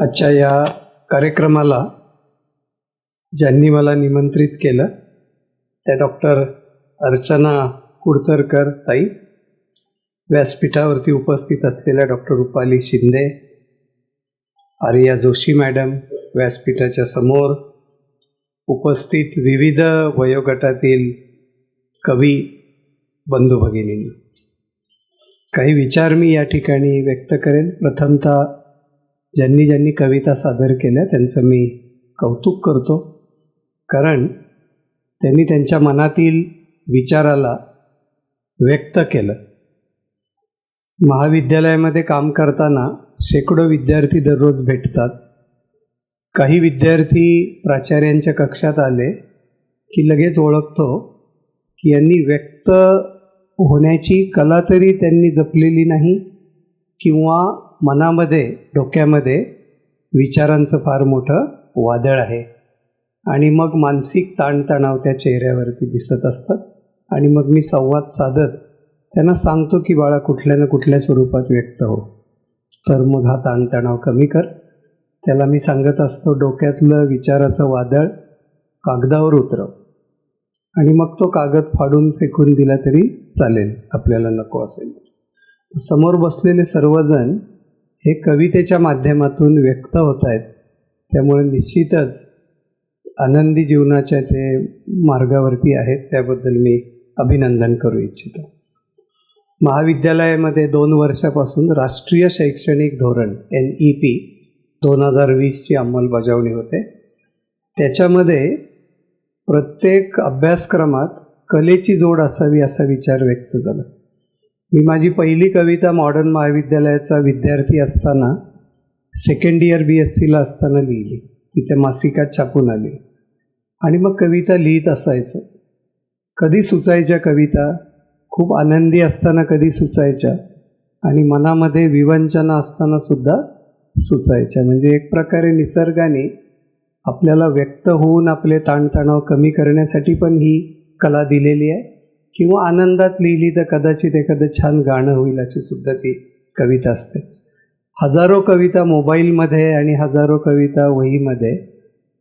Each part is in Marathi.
आजच्या या कार्यक्रमाला ज्यांनी मला निमंत्रित केलं त्या डॉक्टर अर्चना कुडतरकर ताई व्यासपीठावरती उपस्थित असलेल्या डॉक्टर रुपाली शिंदे आर्या जोशी मॅडम व्यासपीठाच्या समोर उपस्थित विविध वयोगटातील कवी बंधू भगिनींनी. काही विचार मी या ठिकाणी व्यक्त करेन. प्रथमतः ज्यांनी ज्यांनी कविता सादर केल्या त्यांचं मी कौतुक करतो. कारण त्यांनी त्यांच्या मनातील विचाराला व्यक्त केलं. महाविद्यालयामध्ये काम करताना शेकडो विद्यार्थी दररोज भेटतात. काही विद्यार्थी प्राचार्यांच्या कक्षात आले की लगेच ओळखतो की यांनी व्यक्त होण्याची कला तरी त्यांनी जपलेली नाही किंवा मनामध्ये डोक्यामध्ये विचारांचं फार मोठं वादळ आहे. आणि मग मानसिक ताणतणाव त्या चेहऱ्यावरती दिसत असतात आणि मग मी संवाद साधत त्यांना सांगतो की बाळा कुठल्या ना कुठल्या स्वरूपात व्यक्त हो. तर मग हा ताणतणाव कमी कर. त्याला मी सांगत असतो डोक्यातलं विचाराचं वादळ कागदावर उतरव. आणि मग तो कागद फाडून फेकून दिला तरी चालेल आपल्याला नको असेल समोर बसलेले सर्वजण हे कवितेच्या माध्यमातून व्यक्त होत आहेत. त्यामुळे निश्चितच आनंदी जीवनाच्या ते मार्गावरती आहेत. त्याबद्दल मी अभिनंदन करू इच्छितो. महाविद्यालयामध्ये दोन वर्षापासून राष्ट्रीय शैक्षणिक धोरण एन ई पी दोन हजार वीसची अंमलबजावणी होते. त्याच्यामध्ये प्रत्येक अभ्यासक्रमात कलेची जोड असावी असा विचार व्यक्त झाला. मी माझी पहिली कविता मॉडर्न महाविद्यालयाचा विद्यार्थी असताना सेकंड इयर बी एस सीला असताना लिहिली. तिथे त्या मासिकात छापून आली. आणि मग कविता लिहित असायचं. कधी सुचायच्या कविता खूप आनंदी असताना कधी सुचायच्या आणि मनामध्ये विवंचना असताना सुद्धा सुचायच्या. म्हणजे एक प्रकारे निसर्गाने आपल्याला व्यक्त होऊन आपले ताणतणाव कमी करण्यासाठी पण ही कला दिलेली आहे. किंवा आनंदात लिहिली तर कदाचित एखादं छान गाणं होईल अशी सुद्धा ती कविता असते. हजारो कविता मोबाईलमध्ये आणि हजारो कविता वहीमध्ये.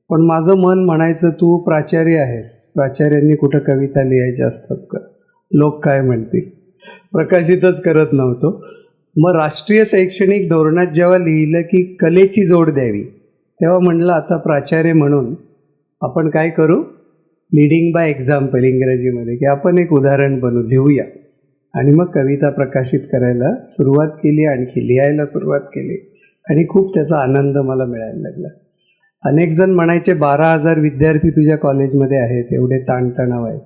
पण माझं मन म्हणायचं तू प्राचार्य आहेस. प्राचार्यांनी कुठं कविता लिहायच्या असतात का? लोक काय म्हणतील? प्रकाशितच करत नव्हतो. मग राष्ट्रीय शैक्षणिक धोरणात जेव्हा लिहिलं की कलेची जोड द्यावी तेव्हा म्हणलं आता प्राचार्य म्हणून आपण काय करू? लिडिंग बाय एक्झाम्पल इंग्रजीमध्ये की आपण एक उदाहरण बनू लिहूया. आणि मग कविता प्रकाशित करायला सुरुवात केली आणखी लिहायला सुरुवात केली. आणि खूप त्याचा आनंद मला मिळायला लागला. अनेक जण म्हणायचे बारा हजार विद्यार्थी तुझ्या कॉलेजमध्ये आहेत एवढे ताणतणाव आहेत.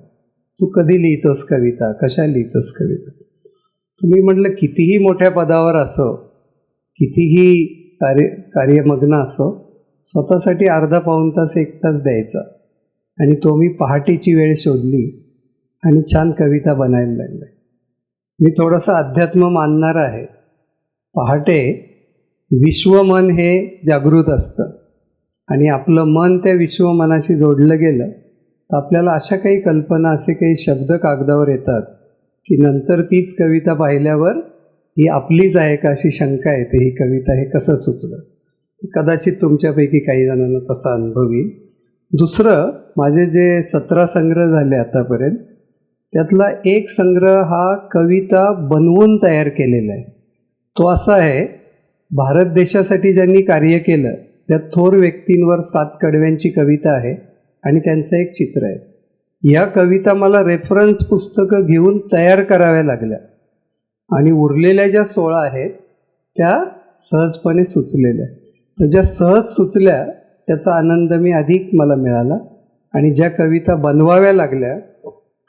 तू कधी लिहितोस कविता? कशा लिहितोस कविता? तुम्ही म्हटलं कितीही मोठ्या पदावर असो कितीही कार्य कार्यमग्न असो स्वतःसाठी अर्धा पाऊण तास एक तास द्यायचा. आणि तो मी पहाटेची वेळ शोधली आणि छान कविता बनायला लागले. मी थोडंसं अध्यात्म मानणार आहे. पहाटे विश्वमन हे जागृत असतं. आणि आपलं मन त्या विश्वमनाशी जोडलं गेलं तर आपल्याला अशा काही कल्पना असे काही शब्द कागदावर येतात की नंतर तीच कविता पाहिल्यावर ही आपलीच आहे का अशी शंका येते. ही कविता हे कसं सुचलं? कदाचित तुमच्यापैकी काही जणांना तसा अनुभव येईल. दुसरं माझे जे सतरा संग्रह झाले आतापर्यंत त्यातला एक संग्रह हा कविता बनवून तयार केलेला आहे. तो असा आहे भारत देशासाठी ज्यांनी कार्य केलं त्या थोर व्यक्तींवर सात कडव्यांची कविता आहे आणि त्यांचं एक चित्र आहे. या कविता मला रेफरन्स पुस्तकं घेऊन तयार कराव्या लागल्या आणि उरलेल्या ज्या सोळा आहेत त्या सहजपणे सुचलेल्या तर ज्या सहज सुचल्या त्याचा आनंद मी अधिक मला मिळाला. आणि ज्या कविता बनवाव्या लागल्या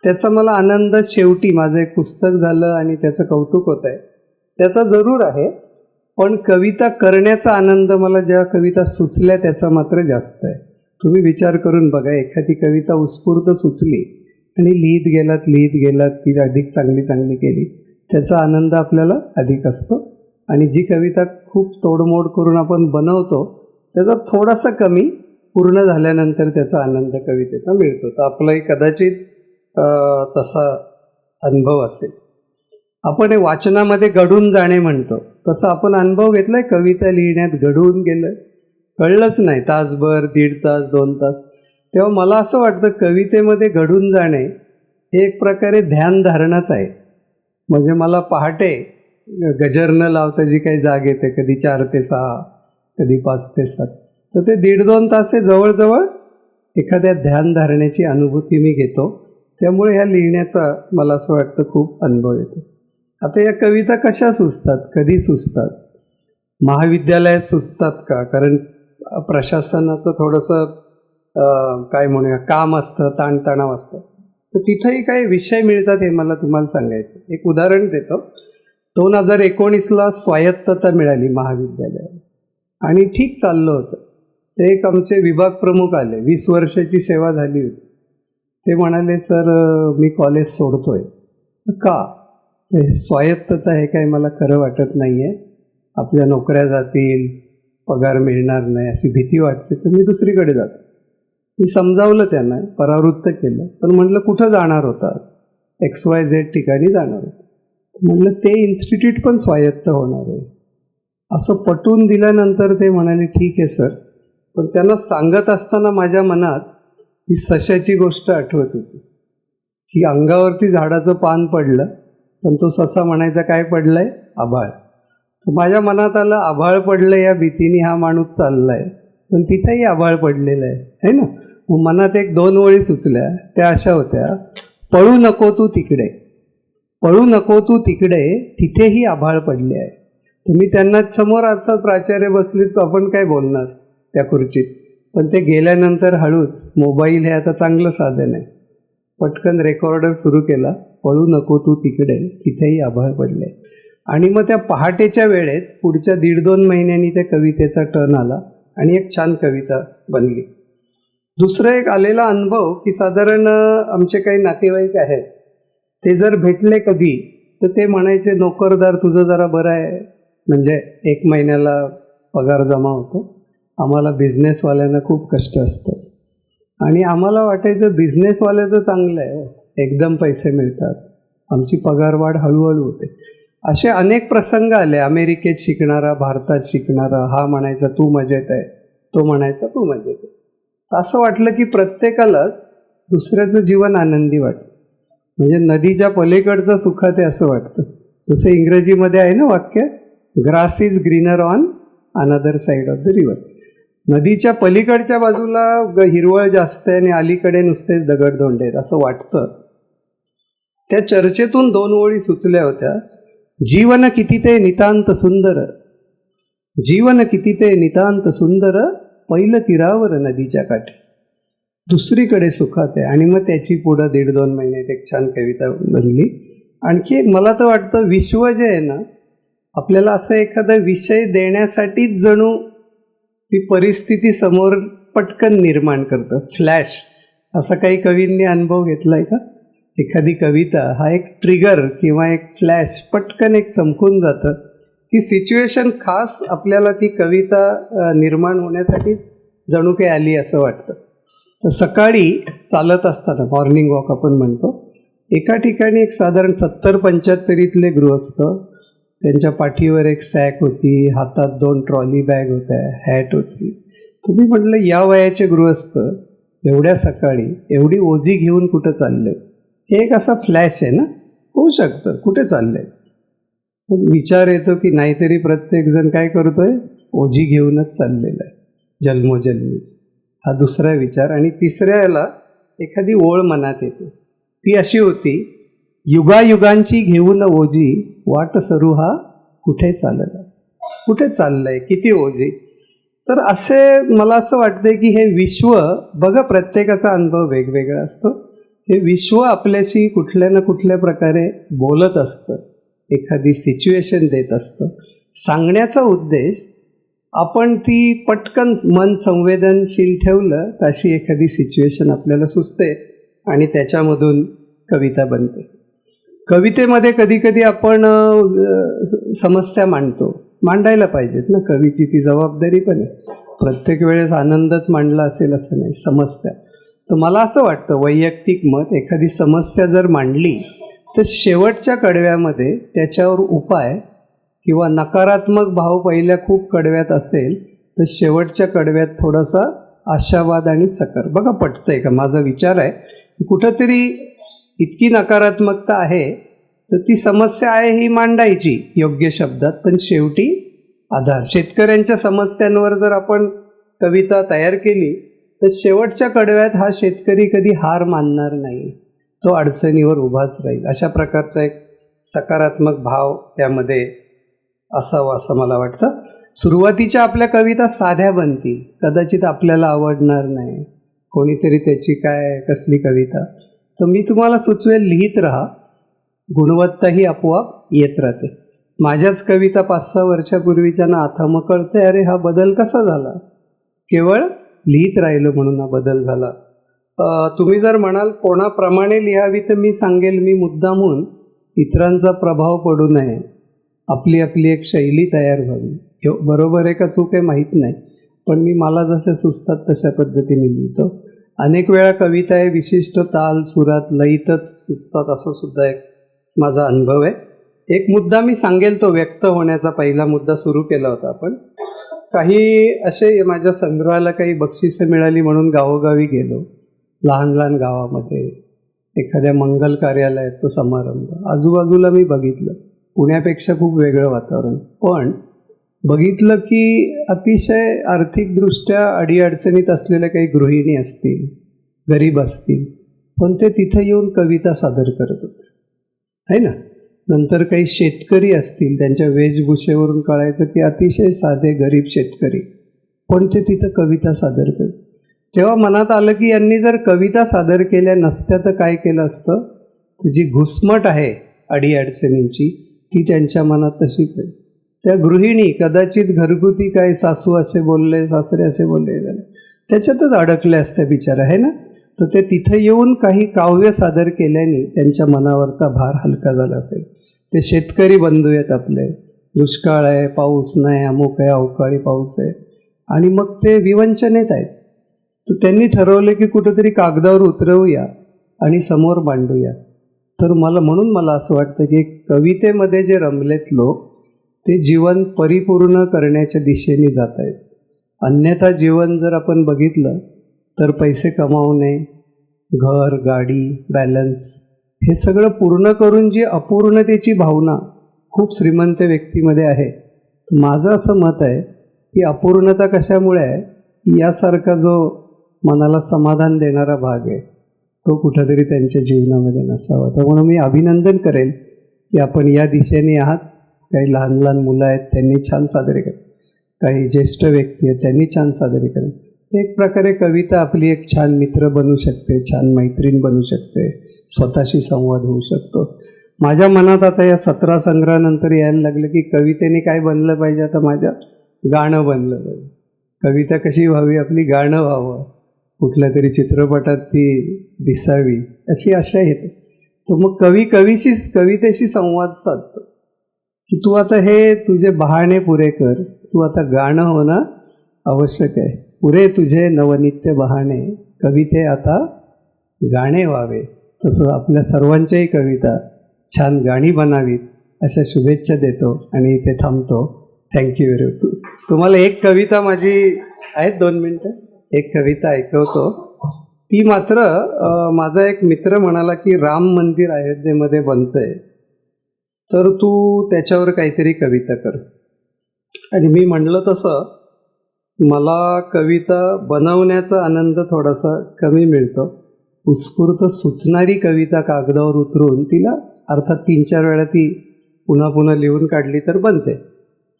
त्याचा मला आनंद शेवटी माझं एक पुस्तक झालं आणि त्याचं कौतुक होत आहे त्याचा जरूर आहे पण कविता करण्याचा आनंद मला ज्या कविता सुचल्या त्याचा मात्र जास्त आहे. तुम्ही विचार करून बघा एखादी कविता उत्स्फूर्त सुचली आणि लिहित गेलात लिहित गेलात ती अधिक चांगली चांगली केली त्याचा आनंद आपल्याला अधिक असतो. आणि जी कविता खूप तोडमोड करून आपण बनवतो त्याचा थोडासा कमी पूर्ण झाल्यानंतर त्याचा आनंद कवितेचा मिळतो. तर आपलाही कदाचित तसा अनुभव असेल. आपण हे वाचनामध्ये घडून जाणे म्हणतो. तसं आपण अनुभव घेतलाय कविता लिहिण्यात घडून गेलं. कळलंच नाही तासभर दीड तास दोन तास. तेव्हा मला असं वाटतं कवितेमध्ये घडून जाणे हे एक प्रकारे ध्यानधारणाच आहे. म्हणजे मला पहाटे गजर न लावता जी काही जाग येते कधी चार ते सहा कधी पाच ते सात. तर ते दीड दोन तास जवळजवळ एखाद्या ध्यानधारणेची अनुभूती मी घेतो. त्यामुळे ह्या लिहिण्याचा मला असं वाटतं खूप अनुभव येतो. आता या कविता कशा सुचतात? कधी सुचतात? महाविद्यालयात सुचतात का? कारण प्रशासनाचं थोडंसं काय म्हणूया काम असतं ताणतणाव असतं. तर तिथंही काही विषय मिळतात हे मला तुम्हाला सांगायचं. एक उदाहरण देतो. दोन हजार एकोणीसला स्वायत्तता मिळाली महाविद्यालयाला. आणि ठीक चाललं होतं. ते एक आमचे विभाग प्रमुख आले. वीस वर्षाची सेवा झाली होती. ते म्हणाले सर मी कॉलेज सोडतोय. का? ते स्वायत्तता हे काही मला खरं वाटत नाही आहे आपल्या नोकऱ्या जातील पगार मिळणार नाही अशी भीती वाटते तर मी दुसरीकडे जातो. मी समजावलं त्यांना परावृत्त केलं. पण म्हटलं कुठं जाणार होता? एक्स वाय झेड ठिकाणी जाणार होतं. म्हटलं ते इन्स्टिट्यूट पण स्वायत्त होणार आहे. असं पटवून दिल्यानंतर ते म्हणाले ठीक आहे सर. पण त्यांना सांगत असताना माझ्या मनात ही सशाची गोष्ट आठवत होती. की अंगावरती झाडाचं पान पडलं पण तो ससा म्हणायचा काय पडलाय? आभाळ. तर माझ्या मनात आलं आभाळ पडलं या भीतीने हा माणूस चाललाय. पण तिथेही आभाळ पडलेलं आहे. है ना? मग मनात एक दोन ओळी सुचल्या. त्या अशा होत्या पळू नको तू तिकडे. पळू नको तू तिकडे. तिथेही आभाळ पडले आहे. तुम्ही त्यांना समोर अर्थात प्राचार्य बसलीत तर आपण काय बोलणार त्या खुर्चीत? पण ते गेल्यानंतर हळूच मोबाईल हे आता चांगलं साधन आहे. पटकन रेकॉर्डर सुरू केला पळू नको तू तिकडे तिथेही आभाळ पडले. आणि मग त्या पहाटेच्या वेळेत पुढच्या दीड दोन महिन्यांनी त्या कवितेचा टर्न आला आणि एक छान कविता बनली. दुसरं एक आलेला अनुभव की साधारण आमचे काही नातेवाईक आहेत. ते जर भेटले कधी तर ते म्हणायचे नोकरदार तुझं जरा बरं आहे. म्हणजे एक महिन्याला पगार जमा होतो. आम्हाला बिझनेसवाल्यांना खूप कष्ट असतं आणि आम्हाला वाटायचं बिझनेसवाल्याचं चांगलं आहे हो. एकदम पैसे मिळतात. आमची पगारवाढ हळूहळू होते. असे अनेक प्रसंग आले. अमेरिकेत शिकणारा भारतात शिकणारा हा म्हणायचा तू मजेत आहे. तो म्हणायचा तू मजेत आहे. असं वाटलं की प्रत्येकालाच दुसऱ्याचं जीवन आनंदी वाटतं. म्हणजे नदीच्या पलीकडचं सुखात आहे असं वाटतं. जसं इंग्रजीमध्ये आहे ना वाक्य grass is greener on another side of the river नदीच्या पलीकडच्या बाजूला ग- हिरवळ जास्त आहे आणि अलीकडे नुसतेच दगडधोंडे आहेत असं वाटतं. त्या चर्चेतून दोन ओळी सुचल्या होत्या. जीवन किती ते नितांत सुंदर. जीवन किती ते नितांत सुंदर पहिलं तीरावर नदीच्या काठी. दुसरीकडे सुखात आहे आणि मग त्याची पुढं दीड दोन महिन्यात एक छान कविता बनली. आणखी मला तर वाटतं विश्व जे आहे ना आपल्याला असं एखादा विषय देण्यासाठीच जणू ती परिस्थिती समोर पटकन निर्माण करतं. फ्लॅश असा काही कवींनी अनुभव घेतला आहे का? एखादी कविता हा एक ट्रिगर किंवा एक फ्लॅश पटकन एक चमकून जातं. ती सिच्युएशन खास आपल्याला ती कविता निर्माण होण्यासाठी जणू काही आली असं वाटतं. तर सकाळी चालत असताना मॉर्निंग वॉक आपण म्हणतो एका ठिकाणी एक साधारण सत्तर पंच्याहत्तरीतले गृहस्थ त्यांच्या पाठीवर एक सॅक होती हातात दोन ट्रॉली बॅग होत्या हॅट होती. तुम्ही म्हटलं या वयाचे गृहस्थ एवढ्या सकाळी एवढी ओझी घेऊन कुठं चालले? हे एक असा फ्लॅश आहे ना? होऊ शकतं कुठे चाललंय विचार येतो की नाहीतरी प्रत्येकजण काय करतोय? ओझी घेऊनच चाललेला आहे जन्मोजन्मी हा दुसरा विचार. आणि तिसऱ्याला एखादी ओळ मनात येते. ती अशी होती युगायुगांची घेऊन ओझी वाट सरू हा कुठे चालला? कुठे चाललंय? किती ओझी? तर असे मला असं वाटतंय की हे विश्व बघा प्रत्येकाचा अनुभव वेगवेगळा असतो. हे विश्व आपल्याशी कुठल्या ना कुठल्या प्रकारे बोलत असतं एखादी सिच्युएशन देत असतं. सांगण्याचा उद्देश आपण ती पटकन मन संवेदनशील ठेवलं तशी एखादी सिच्युएशन आपल्याला सुचते आणि त्याच्यामधून कविता बनते. कवितेमध्ये कधी कधी आपण समस्या मांडतो. मांडायला पाहिजेत ना. कवीची ती जबाबदारी पण आहे. प्रत्येक वेळेस आनंदच मांडला असेल असं नाही. समस्या. तर मला असं वाटतं वैयक्तिक मत एखादी समस्या जर मांडली तर शेवटच्या कडव्यामध्ये त्याच्यावर उपाय किंवा नकारात्मक भाव पहिल्या खूप कडव्यात असेल तर शेवटच्या कडव्यात थोडासा आशावाद आणि सकर. बघा पटतंय का? माझा विचार आहे कुठंतरी इतकी नकारात्मकता आहे तर ती समस्या आहे ही मांडायची. योग्य शब्दात पण शेवटी आधार. शेतकऱ्यांच्या समस्यांवर जर आपण कविता तयार केली तर शेवटच्या कडव्यात हा शेतकरी कधी हार मानणार नाही. तो अडचणीवर उभाच राहील. अशा प्रकारचा एक सकारात्मक भाव त्यामध्ये असावा असं मला वाटतं. सुरुवातीच्या आपल्या कविता साध्या बनतील. कदाचित आपल्याला आवडणार नाही. कोणीतरी त्याची काय कसली कविता? तर मी तुम्हाला सुचवेल लिहित राहा. गुणवत्ता ही आपोआप येत राहते. माझ्याच कविता पाच सहा वर्षापूर्वीच्या ना आता मग कळते अरे हा बदल कसा झाला? केवळ लिहित राहिलो म्हणून हा बदल झाला. तुम्ही जर म्हणाल कोणाप्रमाणे लिहावी तर मी सांगेल मी मुद्दामून इतरांचा प्रभाव पडू नये. आपली आपली एक शैली तयार व्हावी. बरोबर आहे का चूक आहे? माहीत नाही. पण मी मला जशा सुचतात तशा पद्धतीने लिहितो. अनेक वेळा कविता आहे विशिष्ट ताल सुरात लयीतच सुचतात असा सुद्धा एक माझा अनुभव आहे. एक मुद्दा मी सांगेल तो व्यक्त होण्याचा पहिला मुद्दा सुरू केला होता आपण. काही असे माझ्या संग्रहाला काही बक्षिसं मिळाली म्हणून गावोगावी गेलो. लहान लहान गावामध्ये एखाद्या मंगल कार्यालयात तो समारंभ. आजूबाजूला मी बघितलं. पुण्यापेक्षा खूप वेगळं वातावरण. पण बघितलं की अतिशय आर्थिकदृष्ट्या अडीअडचणीत असलेल्या काही गृहिणी असतील गरीब असतील पण ते तिथं येऊन कविता सादर करत होते. आहे ना? नंतर काही शेतकरी असतील त्यांच्या वेशभूषेवरून कळायचं की अतिशय साधे गरीब शेतकरी पण ते तिथं कविता सादर करत तेव्हा मनात आलं की यांनी जर कविता सादर केल्या नसत्या तर काय केलं असतं? जी घुसमट आहे अडीअडचणींची ती त्यांच्या मनात तशीच आहे. त्या गृहिणी कदाचित घरगुती काय सासू असे बोलले सासरे असे बोलले त्याच्यातच अडकल्या असत्या बिचारा आहे ना? तर ते तिथं येऊन काही काव्य सादर केल्याने त्यांच्या मनावरचा भार हलका झाला असेल. ते शेतकरी बंधू आहेत आपले. दुष्काळ आहे पाऊस नाही अमुक आहे अवकाळी पाऊस आहे. आणि मग ते विवंचनेत आहेत. तर त्यांनी ठरवले की कुठंतरी कागदावर उतरवूया आणि समोर मांडूया. तर मला म्हणून मला असं वाटतं की कवितेमध्ये जे रमलेत लोक ते जीवन परिपूर्ण करण्याच्या दिशेने जात आहेत. अन्यथा जीवन जर आपण बघितलं तर पैसे कमावणे घर गाडी बॅलन्स हे सगळं पूर्ण करून जी अपूर्णतेची भावना खूप श्रीमंत व्यक्तीमध्ये आहे. माझं असं मत आहे की अपूर्णता कशामुळे आहे? की यासारखा जो मनाला समाधान देणारा भाग आहे तो कुठंतरी त्यांच्या जीवनामध्ये नसावा. त्यामुळे मी अभिनंदन करेल की आपण या दिशेने आहात. काही लहान लहान मुलं आहेत त्यांनी छान सादरे केलं. काही ज्येष्ठ व्यक्ती आहेत त्यांनी छान सादरे केलं. एक प्रकारे कविता आपली एक छान मित्र बनू शकते छान मैत्रीण बनू शकते स्वतःशी संवाद होऊ शकतो. माझ्या मनात आता या सतरा संग्रहानंतर यायला लागलं की कवितेने काय बनलं पाहिजे आता माझ्या गाणं बनलं पाहिजे. कविता कशी व्हावी आपली गाणं व्हावं कुठल्या तरी चित्रपटात ती दिसावी अशी आशा येते. तर मग कवी कवीशीच कवितेशी संवाद साधतो. की तू आता हे तुझे बहाणे पुरे कर. तू आता गाणं होणं आवश्यक आहे. पुरे तुझे नवनित्य बहाणे. कविते आता गाणे व्हावे. तसं आपल्या सर्वांच्याही कविता छान गाणी बनावीत. अशा शुभेच्छा देतो आणि इथे थांबतो. थँक्यू व्हेरी तू तुम्हाला एक कविता माझी आहेत दोन मिनटं. एक कविता ऐकवतो. ती मात्र माझा एक मित्र म्हणाला की राम मंदिर अयोध्येमध्ये बनतंय. तर तू त्याच्यावर काहीतरी कविता कर. आणि मी म्हणलं तसं मला कविता बनवण्याचा आनंद थोडासा कमी मिळतो. उत्स्फूर्त सुचणारी कविता कागदावर उतरून तिला अर्थात तीन चार वेळा ती पुन्हा पुन्हा लिहून काढली तर बनते.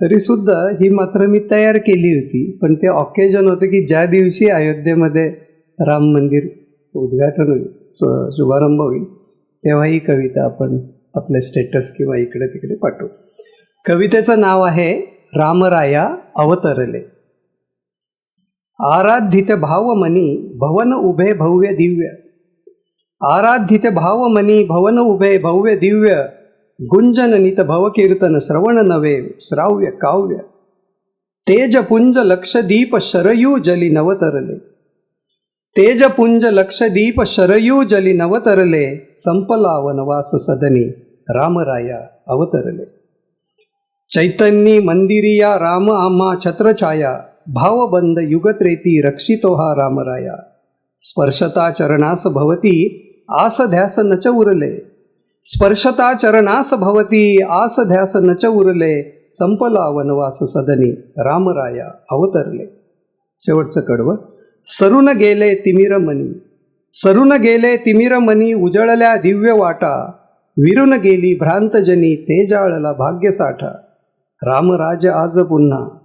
तरीसुद्धा ही मात्र मी तयार केली होती पण ते ऑकेजन होतं की ज्या दिवशी अयोध्येमध्ये राम मंदिर उद्घाटन होईल शुभारंभ होईल तेव्हा ही कविता आपण आपले स्टेटस किंवा इकडे तिकडे पाठवू. कवितेचं नाव आहे रामराया अवतरले. आराधित भावमनी भवन उभे भव्य दिव्य. आराधित भावमनी भवन उभे भव्य दिव्य. गुंजननित भवकीर्तन श्रवण नवे श्राव्य काव्य. तेजपुंज लक्षदीप शरयू जली नवतरले. तेजपुंज लक्षदीप शरयू जली नवतरले. संपला वनवास सदनी. रामराया अवतरले चैतन्य मंदिरिया राम आम्हा छत्रछाया भावबंद युगत्रेती रक्षितो हा रामराया स्पर्शता चरणास भवती आस ध्यास नच उरले स्पर्शता चरणास भवती आस ध्यास नच उरले संपला वनवास सदनी रामराया अवतरले शेवटचं कडवं सरून गेले तिमिर मनी सरून गेले तिमिर मनी उजळल्या दिव्य वाटा विरून गेली भ्रांतजनी ते जाळला भाग्यसाठा. रामराज आज पुन्हा.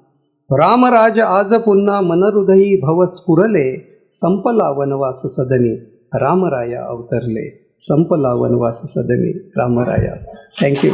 रामराज आज पुन्हा मनहृदयी भव स्फुरले संपला वनवास सदनी. रामराया अवतरले संपला वनवास सदनी. रामराया. थँक्यू